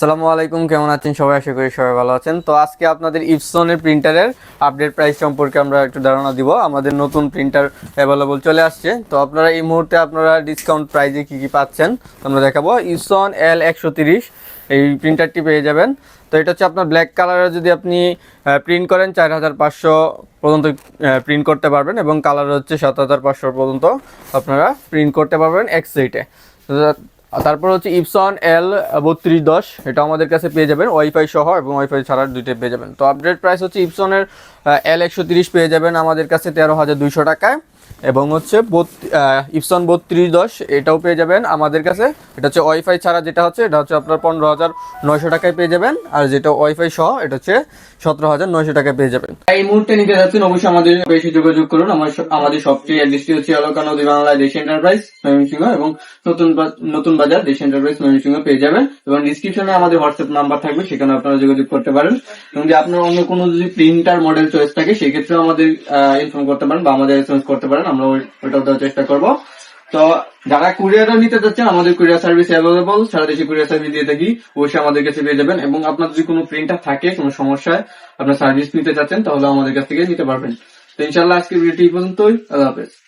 সালামু আলাইকুম, কেমন আছেন? সবাই আশা করি সবাই ভালো আছেন। তো আজকে আপনাদের ইপসনের প্রিন্টারের আপডেট প্রাইস সম্পর্কে আমরা একটু ধারণা দিব। আমাদের নতুন প্রিন্টার অ্যাভেলেবল চলে আসছে। তো আপনারা এই মুহূর্তে আপনারা ডিসকাউন্ট প্রাইজে কি কি পাচ্ছেন, আমরা দেখাবো। ইপসন এল একশো এই প্রিন্টারটি পেয়ে যাবেন। তো এটা হচ্ছে আপনার ব্ল্যাক কালারে যদি আপনি প্রিন্ট করেন, চার হাজার পাঁচশো পর্যন্ত প্রিন্ট করতে পারবেন এবং কালার হচ্ছে সাত হাজার পাঁচশো পর্যন্ত আপনারা প্রিন্ট করতে পারবেন এক্স এইটে আর তারপর হচ্ছে ইপসন এল বত্রিশ দশ এটা আমাদের কাছে পেয়ে যাবেন। ওয়াইফাই সহ এবং ওয়াইফাই ছাড়া দুইটাই পেয়ে যাবেন। তো আপডেট প্রাইস হচ্ছে ইপসনের এল একশো তিরিশ পেয়ে যাবেন আমাদের কাছে তেরো হাজার দুইশো টাকায়। এবং হচ্ছে ইপসন বত্রিশ দশ, এটাও পেয়ে যাবেন আমাদের কাছে। এটা হচ্ছে ওয়াইফাই ছাড়া যেটা হচ্ছে, এটা হচ্ছে আপনার পনেরো হাজার নয়শো টাকায় পেয়ে যাবেন। আর যেটা ওয়াইফাই সহ, এটা হচ্ছে সতেরো হাজার নয়শো টাকায় পেয়ে যাবেন। এই মুহূর্তে নিতে যাচ্ছেন, অবশ্যই আমাদের বেশি যোগাযোগ করুন। আমার আমাদের সবচেয়ে অ্যাড্রেসটি হচ্ছে এলাকা নদী বাংলা দেশ এন্টারপ্রাইজ ময়মনসিংহ এবং নতুন নতুন বাজার, দেশ এন্টারপ্রাইজ ময়মনসিংহ পেয়ে যাবেন। এবং ডিসক্রিপশনে আমাদের হোয়াটসঅ্যাপ নাম্বার থাকবে, সেখানে আপনারা যোগাযোগ করতে পারেন। এবং যদি আপনার অন্য কোনো যদি প্রিন্টার মডেল চয়েস থাকে, সেক্ষেত্রেও আমাদের ইনফর্ম করতে পারেন বা আমাদের এসএমএস করতে পারেন। আমরা ওইটা দেওয়ার চেষ্টা করব। তো যারা কুরিয়ারটা নিতে চাচ্ছেন, আমাদের কুরিয়ার সার্ভিস অ্যাভেলেবল সারা দেশে কুরিয়ার সার্ভিস দিয়ে থাকি, অবশ্যই আমাদের কাছে পেয়ে যাবেন। এবং আপনার যদি কোনো প্রিন্টার থাকে, কোনো সমস্যায় আপনার সার্ভিস নিতে চাচ্ছেন, তাহলে আমাদের কাছ থেকে নিতে পারবেন। তো ইনশাল্লাহ আজকে ভিডিওটি পর্যন্তই। আল্লাহ হাফেজ।